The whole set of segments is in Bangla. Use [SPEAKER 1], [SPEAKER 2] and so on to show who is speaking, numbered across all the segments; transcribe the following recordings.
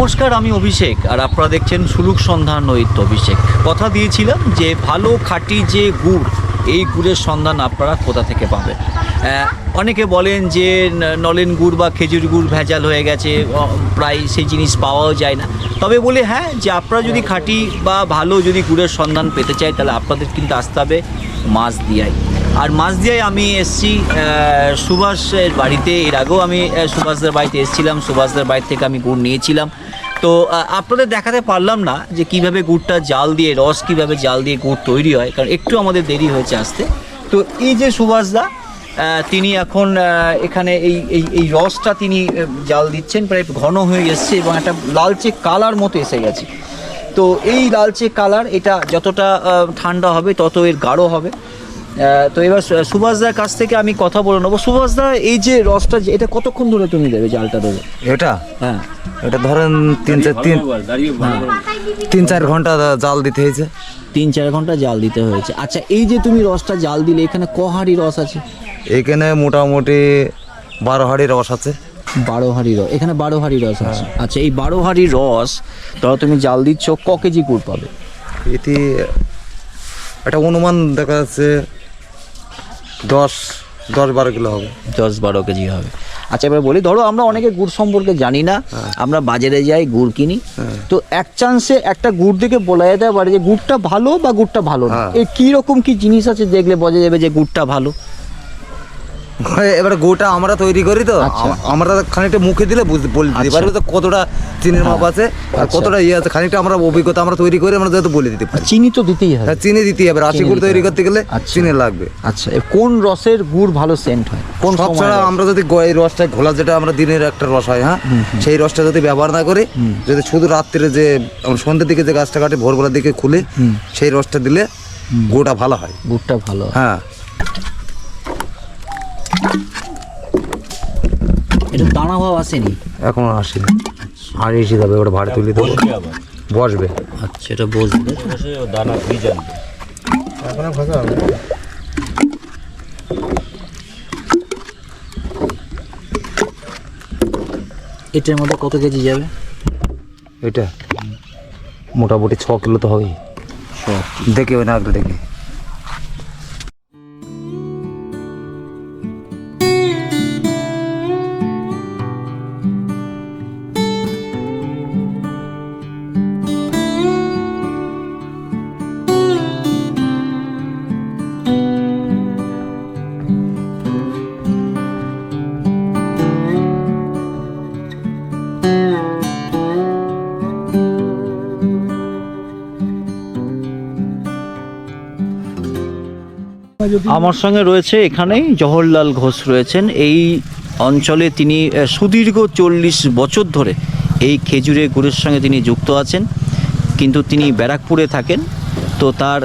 [SPEAKER 1] নমস্কার, আমি অভিষেক আর আপনারা দেখছেন সুলুক সন্ধান নৈত্য অভিষেক। কথা দিয়েছিলাম যে ভালো খাঁটি যে গুড়, এই গুড়ের সন্ধান আপনারা কোথা থেকে পাবেন? অনেকে বলেন যে নলেন গুড় বা খেজুর গুড় ভেজাল হয়ে গেছে প্রায় সেই জিনিস পাওয়াও যায় না। তবে বলে হ্যাঁ যে আপনারা যদি খাঁটি বা ভালো যদি গুড়ের সন্ধান পেতে চাই তাহলে আপনাদের কিন্তু আসতে হবে মাছ দিয়াই আর মাছ দিয়ে আমি এসছি সুভাষের বাড়িতে। এর আগেও আমি সুভাষদের বাড়িতে এসেছিলাম। সুভাষদের বাড়ি থেকে আমি গুড় নিয়েছিলাম। তো আপনাদের দেখাতে পারলাম না যে কীভাবে গুড়টা জাল দিয়ে, রস কীভাবে জাল দিয়ে গুড় তৈরি হয়, কারণ একটু আমাদের দেরি হয়েছে আসতে। তো এই যে সুভাষদা তিনি এখন এখানে এই এই এই রসটা তিনি জাল দিচ্ছেন, প্রায় ঘন হয়ে এসছে এবং একটা লালচে কালার মতো এসে গেছে। তো এই লালচে কালার, এটা যতটা ঠান্ডা হবে তত এর গাঢ় হবে। তো এবার সুভাষদার কাছ থেকে আমি কথা বলে নেব। সুভাষদা এই যে রসটা এটা কতক্ষণ ধরে তুমি দেবে জালটা দেবে?
[SPEAKER 2] এটা?
[SPEAKER 1] হ্যাঁ।
[SPEAKER 2] এটা ধরেন তিন চার তিন তিন চার ঘণ্টা জাল দিতে হয়েছে।
[SPEAKER 1] তিন চার ঘণ্টা জাল দিতে হয়েছে। আচ্ছা এই যে তুমি রসটা জাল দিলে এখানে ক হাঁড়ি রস আছে?
[SPEAKER 2] এখানে মোটামুটি বারো হাড়ি রস আছে।
[SPEAKER 1] বারো হাঁড়ি রস এখানে বারো হাঁড়ি রস আছে। আচ্ছা এই বারো হাঁড়ি রস ধরো তুমি জাল দিচ্ছ ক কেজি গুড় পাবে?
[SPEAKER 2] এটি একটা অনুমান দেখা যাচ্ছে দশ দশ বারো কিলো হবে।
[SPEAKER 1] দশ বারো কেজি হবে। আচ্ছা এবার বলি ধরো আমরা অনেকে গুড় সম্পর্কে জানি না আমরা বাজারে যাই গুড় কিনি। তো এক চান্সে একটা গুড় দেখে বলা যেতে পারে যে গুড়টা ভালো বা গুড়টা ভালো না।
[SPEAKER 2] হ্যাঁ।
[SPEAKER 1] এই কীরকম কি জিনিস আছে দেখলে বোঝা যাবে যে গুড়টা ভালো?
[SPEAKER 2] এবার গোটা আমরা তৈরি করি তো।
[SPEAKER 1] আচ্ছা।
[SPEAKER 2] আমরা খানিকটা মুখে দিলে বুঝতে বলে দিতে
[SPEAKER 1] আচ্ছা।
[SPEAKER 2] পারব তো কতটা চিনির মাপ আছে আর
[SPEAKER 1] আচ্ছা।
[SPEAKER 2] কতটা ইয়ে আছে। খানিকটা আমরা অভিজ্ঞতা আমরা তৈরি করে আমরা যাতে বলে দিতে পারি।
[SPEAKER 1] চিনি তো দিতেই হবে।
[SPEAKER 2] হ্যাঁ, চিনি দিতে হবে। রাশি গুড় তৈরি করতে গেলে। চিনি লাগবে।
[SPEAKER 1] আচ্ছা। কোন রসের গুড় ভালো সেন্ট হয়? কোন
[SPEAKER 2] সব
[SPEAKER 1] সময়
[SPEAKER 2] ছাড়া আমরা যদি এই রসটা ঘোলা যেটা আমরা দিনের একটা রস হয় হ্যাঁ? সেই রসটা যদি ব্যবহার না করি যদি শুধু রাত্রে যে সন্ধ্যের দিকে যে গাছটা কাটে ভোরবেলার দিকে খুলে সেই রসটা দিলে গোটা ভালো হয়।
[SPEAKER 1] গুড়টা ভালো হয়। এটা দানা ভাব আসেনি?
[SPEAKER 2] এখন আসেনি। আর এসে যাবে ওটা ভাড়া তুলে দেবো। বসবে।
[SPEAKER 1] আচ্ছা এটা বসবে। এটার মধ্যে কত কেজি যাবে?
[SPEAKER 2] এটা? মোটামুটি ছ কিলো তো হবেই। দেখে ওই না আগে দেখে।
[SPEAKER 1] আমার সঙ্গে রয়েছে এখানেই জওহরলাল ঘোষ রয়েছেন। এই অঞ্চলে তিনি সুদীর্ঘ চল্লিশ বছর ধরে এই খেজুরে গুড়ের সঙ্গে তিনি যুক্ত আছেন। কিন্তু তিনি ব্যারাকপুরে থাকেন। তো তার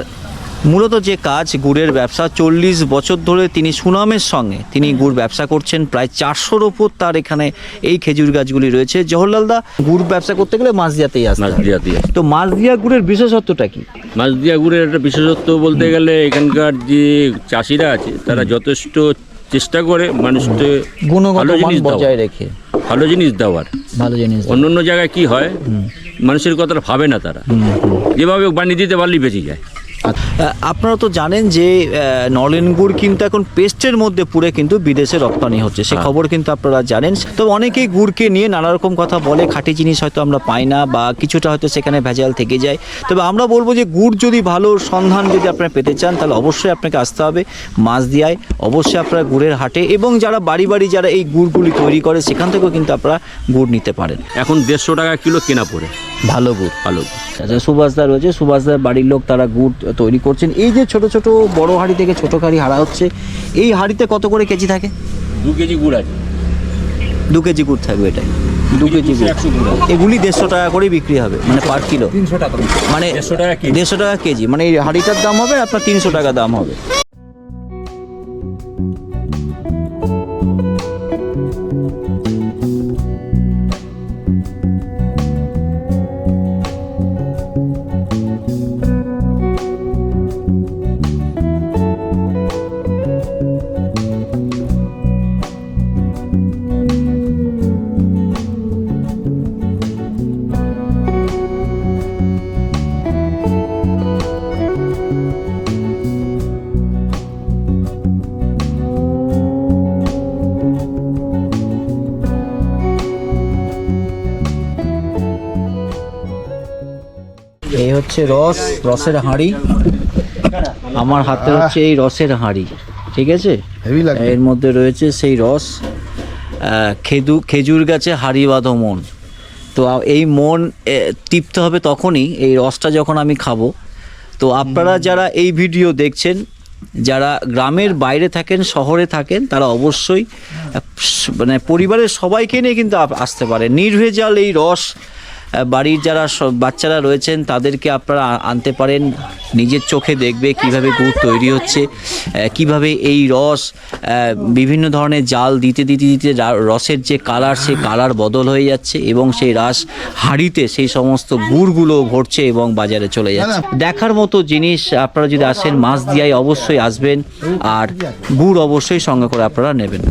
[SPEAKER 1] মূলত যে কাজ গুড়ের ব্যবসা চল্লিশ বছর ধরে তিনি সুনামের সঙ্গে তিনি গুড় ব্যবসা করছেন প্রায় চারশোর ওপর তার এখানে এই খেজুর গাছগুলি রয়েছে। জওহরলালদা গুড় ব্যবসা করতে গেলে মাঝদিয়াতেই।
[SPEAKER 3] মাছদিয়া দিয়ে
[SPEAKER 1] তো মাঝদিয়া গুড়ের বিশেষত্বটা কি?
[SPEAKER 3] মাছদিয়া গুড়ের একটা বিশেষত্ব বলতে গেলে এখানকার যে চাষিরা আছে তারা যথেষ্ট চেষ্টা করে মানুষকে
[SPEAKER 1] গুণগত
[SPEAKER 3] ভালো
[SPEAKER 1] মান
[SPEAKER 3] জিনিস
[SPEAKER 1] বজায় রেখে।
[SPEAKER 3] ভালো জিনিস দেওয়ার।
[SPEAKER 1] ভালো জিনিস
[SPEAKER 3] অন্য অন্য জায়গায় কি হয়? মানুষের কথাটা ভাবে না তারা। যেভাবে বানিয়ে দিতে পারলেই বেঁচে যায়।
[SPEAKER 1] আপনারা তো জানেন যে নলেন গুড় কিন্তু এখন পেস্টের মধ্যে পুরে কিন্তু বিদেশে রপ্তানি হচ্ছে সে খবর কিন্তু আপনারা জানেন। তো অনেকেই গুড়কে নিয়ে নানা রকম কথা বলে খাঁটি জিনিস হয়তো আমরা পাই না বা কিছুটা হয়তো সেখানে ভেজাল থেকে যায়। তবে আমরা বলব যে গুড় যদি ভালো সন্ধান যদি আপনারা পেতে চান তাহলে অবশ্যই আপনাকে আসতে হবে মাছ দিয়ায় অবশ্যই আপনারা গুড়ের হাটে এবং যারা বাড়ি বাড়ি যারা এই গুড়গুলি তৈরি করে সেখান থেকেও কিন্তু আপনারা গুড় নিতে পারেন।
[SPEAKER 3] এখন দেড়শো টাকা কিলো কেনা পড়ে।
[SPEAKER 1] ভালো গুড়
[SPEAKER 3] ভালো
[SPEAKER 1] আচ্ছা সুভাষদা রয়েছে। সুভাষদার বাড়ির লোক তারা গুড় তৈরি করছেন। এই যে ছোট ছোট বড় হাঁড়ি থেকে ছোট হাঁড়ি হারা হচ্ছে এই হাঁড়িতে কত করে কেজি থাকে?
[SPEAKER 3] দু কেজি গুড় আছে।
[SPEAKER 1] দু কেজি গুড় থাকবে এটাই। দু কেজি গুড়। এগুলি দেড়শো টাকা করে বিক্রি হবে মানে পার কিলো।
[SPEAKER 2] তিনশো টাকা
[SPEAKER 1] মানে
[SPEAKER 3] দেড়শো টাকা।
[SPEAKER 1] দেড়শো টাকা কেজি। মানে এই হাঁড়িটার দাম হবে আপনার তিনশো টাকা দাম হবে। হচ্ছে রস রসের হাঁড়ি। আমার হাতে হচ্ছে এই রসের হাঁড়ি ঠিক আছে? এর মধ্যে রয়েছে সেই রস খেদু খেজুর গাছে হাড়ি বাঁধো মন। তো এই মন টিপতে হবে তখনই এই রসটা যখন আমি খাব। তো আপনারা যারা এই ভিডিও দেখছেন যারা গ্রামের বাইরে থাকেন শহরে থাকেন তারা অবশ্যই মানে পরিবারের সবাইকে নিয়ে কিন্তু আসতে পারে নির্ভেজাল এই রস বাড়ির যারা বাচ্চারা রয়েছেন, তাদেরকে আপনারা আনতে পারেন। নিজের চোখে দেখবে কীভাবে গুড় তৈরি হচ্ছে কীভাবে এই রস বিভিন্ন ধরনের জাল দিতে দিতে দিতে রসের যে কালার সেই কালার বদল হয়ে যাচ্ছে এবং সেই রাস হাঁড়িতে সেই সমস্ত গুড়গুলো ভরছে এবং বাজারে চলে যাচ্ছে। দেখার মতো জিনিস আপনারা যদি আসেন মাছ দিয়াই অবশ্যই আসবেন, আর গুড় অবশ্যই সঙ্গে করে আপনারা নেবেন।